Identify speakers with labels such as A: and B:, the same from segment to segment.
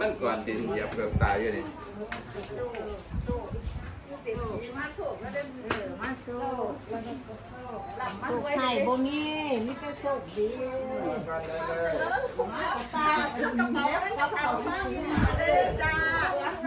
A: มันก่อนดินเหยียบเกือบตายอยู่นี่
B: ลูกไห้
C: บ่มีมีแต่สุกดี
B: ตาคือกระเป๋าเงินกระเป๋ามากเด้อจ้า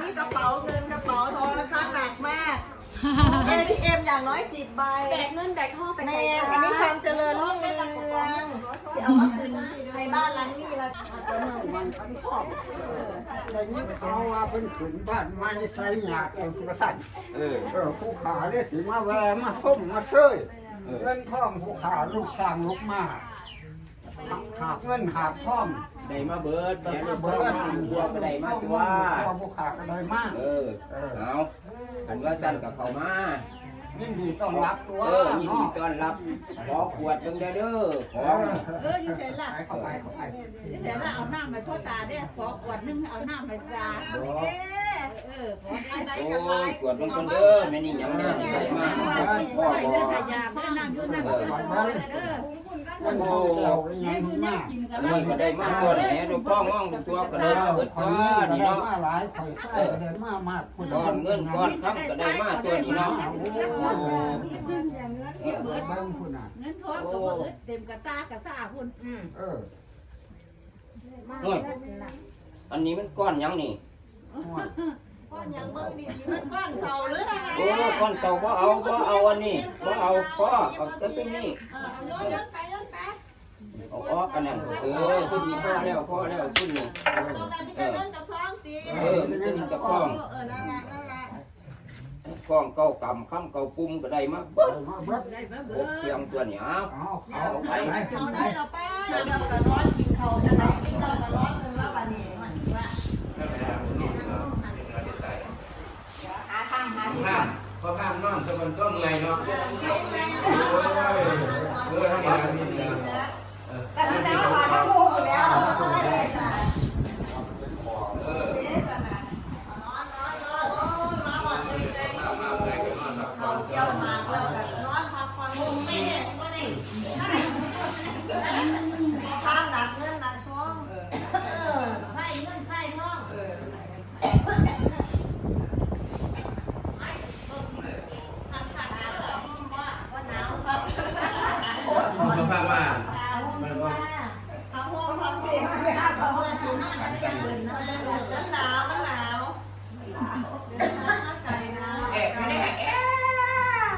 B: นี่กระเป๋าเงินกระเป๋าทองราคาหนักมาก ATM อย่างน้อยสิบใบ
D: แบกเงินแบกห้องไป
B: แม
D: ใส่
B: นอันนี้ความเจริญรุ่งเรืองที่เอามาคืนในบ้านหลังนี้ละ
E: ก็นั่งมันขันครอบแต่นี้เขาว่าเป็นขืนบ้านไม้ใส่หยาดเองกระสัน
A: เออ
E: เออผู้ขาเนี่ยสิมาแวมาส้มมาเชย
A: เออ
E: เงินทองผู้ขาลูกสร้างลูกมาหาบเงินหาบทอง
F: ได้มาเบิด
E: แต่
F: แม่
E: ก็
F: ลูก
E: เบิ
F: พ่อ
E: ด
F: มาตัวก็ได้มาตัว
E: ผู้ขาก็ได้มาก
F: เออเอาอันว่าสั้นกับเขามา
E: ยินดีต้อนรับตัว
F: เออยินดีต้อนรับ ขอขวดหนึงเด้อเด้อของ
B: เออยี่เสร็จละ
E: ไปเข้าไปเข้าไป
B: ยี่เสร็จละเอาน้ำมาโทษตาเนี่ยขอขวดนึงเอาน้ำมาจาเออขอได้
F: โอ้ยขวดมันคนเด้อแม่นี่ยังน้ำใส่มาพ่อ
B: ไป
F: บอ
B: อกขยาไม่น้ำยุ่น้ำกินเด้อ
E: เงินทองแก้วอีหยังมาก
F: อันก็ได้มาตัวแหน่ลูกพ่อง้องตัวก็ได้เบิด
E: ค
F: ตั
E: นนี้ก็
F: นี่เนาะ
E: มาหลายข่อยใกล้ก็ได้มามาก
F: ก้อนเงินก้อนคำก็ได้มาตัวนี้เนาะ
B: เงินอย่างเงินเก็บ
E: เบิ
B: เบิ
E: ดบิ้งคุณอะ
B: เงินทองก็เบิดเต็มกระตากระซ่าพุ่น
E: เออ
F: โอ้ยอันนี้มันก้อนยังนี่
B: ก้อนยังเบิ่งดีๆมันก้อนเสาหรือไง
F: โอ้ก้อนเสาบ่เอาบ่เอาอันนี้บ่เอาพ่อเอาแต่ซุมนี้
B: โยนย้อนไปย้อนไป
F: เอาออกกันนั่นเออซุมนี้พ่อแล้วพ่อแล้วซุมนี้
B: ตรงนั้นไม่ใช่เงินกับทองสิ
F: เออซุมนี้กับข้อง
B: เออนั่นแหละนั่นแหละ
F: ข้องเก้ากำคำเก้าปุ่มก็ได้มาเบิด
E: มาเบิด
B: ได้มา
F: โอ
B: เบิด
F: เพียงตัวนี้เอา
E: เอาเอา
F: เอาไป
B: เอาได้เราไปเราก็ร้อนกินเขาจะไหนกินเราก็ร้อนจนว่าวันนี้มันว่า
A: ห้าม พอข้ามนอนจะมันก็เมื่อยเนาะโอ้ยเออทำงานนี่ดี
B: แต่ถ้าจะว่าถ้าโมโหมดวก็ไม่ได้ค่ะ
A: เออ
B: เอ๊ะจ้ะนะนอนนอนนอนโอ้มาหมดเลยเลย
A: มามาเมื่อยก็นอนพักผ่
B: เขา
A: อน
B: เที่ยวมาแล้วก็นอนพักผ่อนไม่ได้ไม่ได้ข้ามหนักเงินหนักทองเออไพ่เงินไพ่ทองเออ
A: สุขภาพบ้านมันก็
B: ทำห้องทำเสียงไม่ห้าทำห้องจุนมันหนาวมันหนาวใจหนาว
F: แอบอยู่เนี่ยแอบ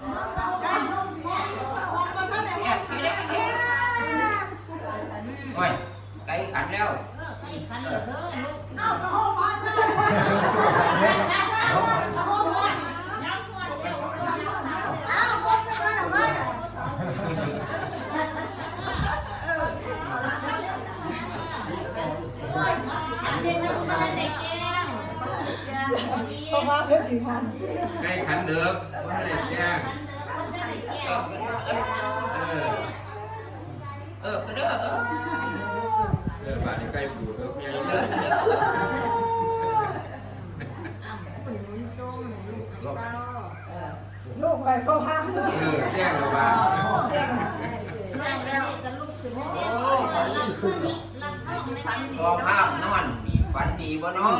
B: ห้องมันเท่าไหร่ห้อง
F: โอ้ย ไก่ขันแล้ว
A: ใกล้ขันเดือกว่าอะไรแจ้งเออ
F: เออก็เด้อเออ
A: เออบ้านนี้ใกล้ปู่เดือกใหญ่
F: เอ
A: เล
F: อยเด้อ
B: ลูกไปพ่อพัง
A: เออแจ้งเราบ้าน
F: พอภาพนอนนี่ฝันดีบ่เนาะ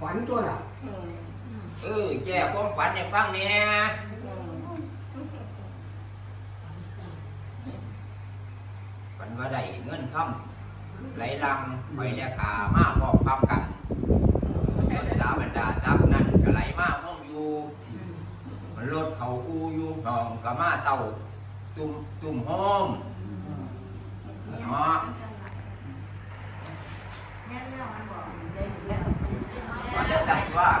E: ฝันตัวน่ะ
F: เออแก้ความฝันให้ฟังแหน่ยฝันว่าได้เงินคำไหลลังไปแลกขามาพอมพร้อมกันเงินสาบรรดาทรัพย์นั่นก็ไหลมาห้องอยู่มันรถเขาอูอยู่หองกะมาเต่าตุ่มตุ่มห้อมเนาะ มันจะจัด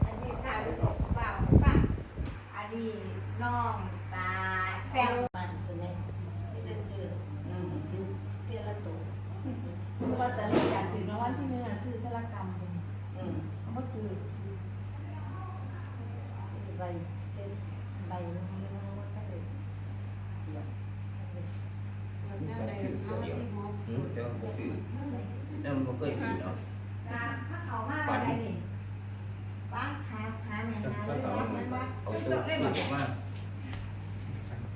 C: น้องตาแซวมันตัวนี้จะซื้ออืมซื้อเทียละตัวเพราะว่าแต่ละอย่างถึงรางวัลที่หนึ่งอะซื้อเทละกรรมหนึ่ง
B: อืม
C: เขาก็คือใบเป็นใบนี้ก็เลยเดี๋ยว
F: มีสองชื่อตัวเดียวอืมแต่ว่าบ่ซื้อนั่นมันบ่เคยซื้อเนาะ